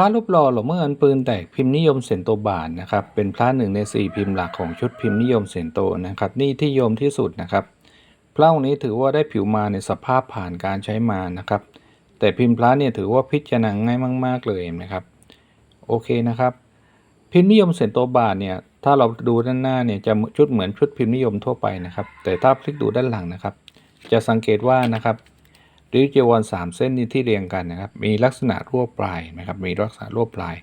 ระรูปหล่อหลวงพ่อเงินปืนแตกพิมพ์นิยมเสียนโตบาทนะครับ เป็นพระหนึ่งในสี่พิมพ์หลักของชุดพิมพ์นิยมเสียนโตนะครับ นี่ที่โยมที่สุดนะครับ พระองค์นี้ถือว่าได้ผิวมาในสภาพผ่านการใช้มานะครับ แต่พิมพ์พระเนี่ยถือว่าพิจารณาง่ายมาก ๆ เลยนะครับ โอเคนะครับ พิมพ์นิยมเสียนโตบาทเนี่ย ถ้าเราดูด้านหน้าเนี่ยจะชุดเหมือนชุดพิมพ์นิยมทั่วไปนะครับ แต่ถ้าพลิกดูด้านหลังนะครับ จะสังเกตว่านะครับ ริ้วจีวรสามเส้นนี้ที่เรียงกันนะครับ มีลักษณะรั่วปลายนะครับ มีลักษณะรั่วปลาย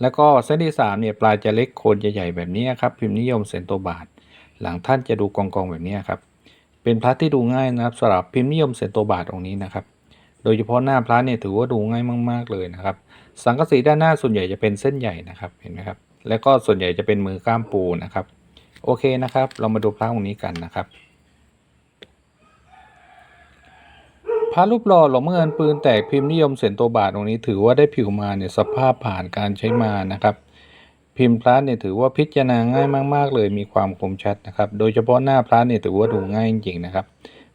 แล้วก็เส้นที่สามเนี่ยปลายจะเล็กโคนจะใหญ่แบบนี้ครับ พิมพ์นิยมเซนโตบาท หลังท่านจะดูกองกองแบบนี้ครับ เป็นพระที่ดูง่ายนะครับสำหรับพิมพ์นิยมเซนโตบาทองค์นี้นะครับ โดยเฉพาะหน้าพระเนี่ยถือว่าดูง่ายมาก ๆเลยนะครับ สังกะสีด้านหน้าส่วนใหญ่จะเป็นเส้นใหญ่นะครับ เห็นไหมครับ แล้วก็ส่วนใหญ่จะเป็นมือก้ามปูนะครับ โอเคนะครับ เรามาดูพระองค์นี้กันนะครับ ระรูปหล่อหลวงพ่อเงินปืนแตกพิมพ์นิยมเสียนโตบาทตรงนี้ ถือว่าได้ผิวมาเนี่ยสภาพผ่านการใช้มานะครับ พิมพ์พระเนี่ยถือว่าพิจารณาง่ายมากๆ เลยมีความคมชัดนะครับ โดยเฉพาะหน้าพระเนี่ยถือว่าดูง่ายจริงๆนะครับ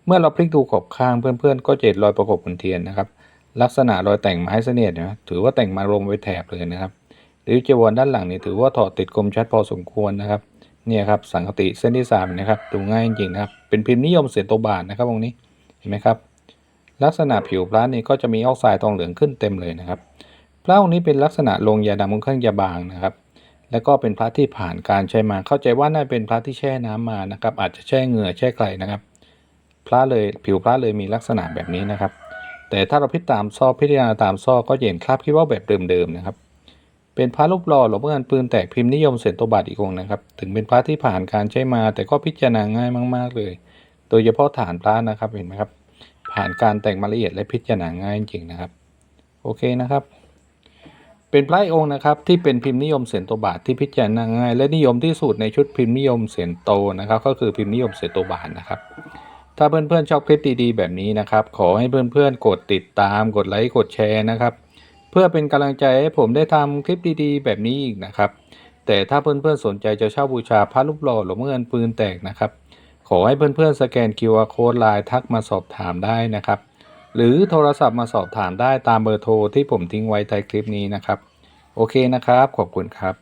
เมื่อเราพลิกดูขอบข้างเพื่อนๆ ก็จะเห็นรอยประกบบนเทียนนะครับ ลักษณะรอยแต่งไม้เสนียดนะถือว่าแต่งมาลงไปแถบเลยนะครับหรือจีวรด้านหลังเนี่ยถือว่าถอดติดคมชัดพอสมควรนะครับเนี่ยครับสังกติเส้นที่สามนะครับดูง่ายจริงๆนะครับเป็นพิมพ์นิยมเสียนโตบาทนะครับตรงนี้เห็นไหมครับ ลักษณะผิวพระนี่ก็จะมีออกไซด์ทองเหลืองขึ้นเต็มเลยนะครับ พระองค์นี้เป็นลักษณะลงยาดำค่อนข้างยาบางนะครับ แล้วก็เป็นพระที่ผ่านการใช้มา เข้าใจว่าน่าเป็นพระที่แช่น้ำมานะครับ อาจจะแช่เหงื่อแช่ไกลนะครับ พระเลยผิวพระเลยมีลักษณะแบบนี้นะครับ แต่ถ้าเราพิจารณาตามซอกพิจารณาตามซอกก็เห็นคราบคิดว่าแบบเดิมๆนะครับ เป็นพระรูปหล่อหลวงพ่อเงินปืนแตกพิมพ์นิยมเสนโตบาทอีกองนะครับ ถึงเป็นพระที่ผ่านการใช้มา แต่ก็พิจารณาง่ายมาก ๆเลย โดยเฉพาะฐานพระนะครับเห็นไหมครับ ผ่านการแต่งมาละเอียดและพิจารณาง่ายจริงนะครับ โอเคนะครับ เป็นพระอีกองค์นะครับที่เป็นพิมพ์นิยมเสียนโตบาทที่พิจารณาง่าย และนิยมที่สุดในชุดพิมพ์นิยมเสียนโตนะครับ ก็คือพิมพ์นิยมเสียนโตบาทนะครับ ถ้าเพื่อนๆชอบคลิปดีๆแบบนี้นะครับ ขอให้เพื่อนๆกดติดตามกดไลค์กดแชร์นะครับเพื่อเป็นกำลังใจให้ผมได้ทำคลิปดีๆ แบบนี้อีกนะครับ แต่ถ้าเพื่อนๆสนใจจะเช่าบูชาพระรูปหล่อหลวงพ่อเงินปืนแตกนะครับ ขอให้เพื่อนๆสแกน QR Code ไลน์ทักมาสอบถามได้นะครับ หรือโทรศัพท์มาสอบถามได้ตามเบอร์โทรที่ผมทิ้งไว้ใต้คลิปนี้นะครับ โอเคนะครับ ขอบคุณครับ